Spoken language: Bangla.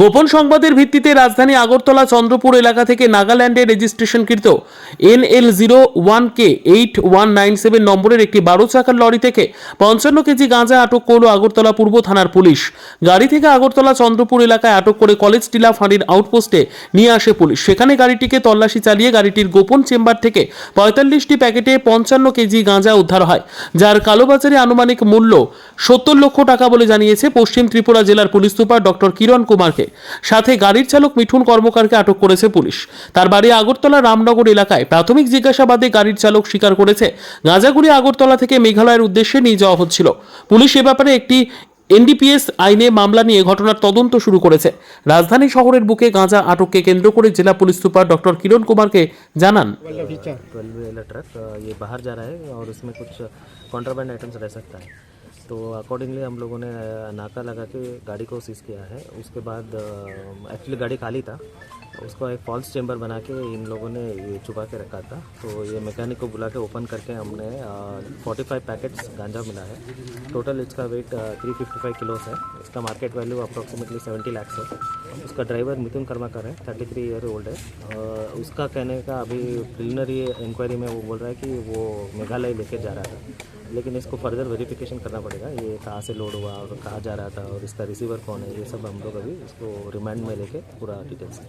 গোপন সংবাদের ভিত্তিতে রাজধানী আগরতলা চন্দ্রপুর এলাকা থেকে নাগাল্যান্ডে রেজিস্ট্রেশনকৃত N L zero one K eight one nine seven নম্বরের একটি বারো চাকার লরি থেকে পঞ্চান্ন কেজি গাঁজা আটক করল আগরতলা পূর্ব থানার পুলিশ। গাড়ি থেকে আগরতলা চন্দ্রপুর এলাকায় আটক করে কলেজ টিলা ফাঁড়ির আউটপোস্টে নিয়ে আসে পুলিশ। সেখানে গাড়িটিকে তল্লাশি চালিয়ে গাড়িটির গোপন চেম্বার থেকে পঁয়তাল্লিশটি প্যাকেটে পঞ্চান্ন কেজি গাঁজা উদ্ধার হয়, যার কালোবাজারে আনুমানিক মূল্য সত্তর লক্ষ টাকা বলে জানিয়েছে পশ্চিম ত্রিপুরা জেলার পুলিশ সুপার ডক্টর কিরণ কুমারকে। সাথে গাড়ির চালক মিঠুন কর্মকারকে আটক করেছে পুলিশ তার বাড়ি আগরতলা রামনগর এলাকায় প্রাথমিক জিজ্ঞাসাবাদে গাড়ির চালক স্বীকার করেছে গাঁজাগুলি আগরতলা থেকে মেঘালয়ের উদ্দেশ্যে নিয়ে যাওয়া হচ্ছিল পুলিশ এ ব্যাপারে একটি এনডিপিএস আইনে মামলা নিয়ে ঘটনার তদন্ত শুরু করেছে রাজধানী শহরের বুকে গাঁজা আটককে কেন্দ্র করে জেলা পুলিশ সুপার ডক্টর কিরণ কুমারকে জানান ट्वेल्व व्हीलर ट्रक अ, ये बाहर जा रहा है और उसमें कुछ कॉन्ट्राबैंड आइटम्स रह सकता है तो अकॉर्डिंगली हम लोगों ने नाका लगा के गाड़ी को सीज किया है। उसके बाद एक्चुअली गाड़ी खाली था। उसको एक फॉल्स चेम्बर बना के इन लोगों ने ये छुपा के रखा था। तो ये मैकेनिक को बुला के ओपन करके हमने फोर्टी फाइव पैकेट्स गांजा मिला है। टोटल इसका weight three fifty five kilos है। इसका market value approximately seventy lakhs है। उसका ड्राइवर मिथुन कर्माकर है। थर्टी थ्री ईयर ओल्ड है उसका कहने का अभी प्रिलिनरी इंक्वायरी में वो बोल रहा है कि वो मेघालय लेके जा रहा था। लेकिन इसको फर्दर वेरिफिकेशन करना पड़ेगा। ये कहाँ से लोड हुआ और कहाँ जा रहा था और इसका रिसीवर कौन है, ये सब हम लोग अभी इसको रिमांड में लेके पूरा डिटेल्स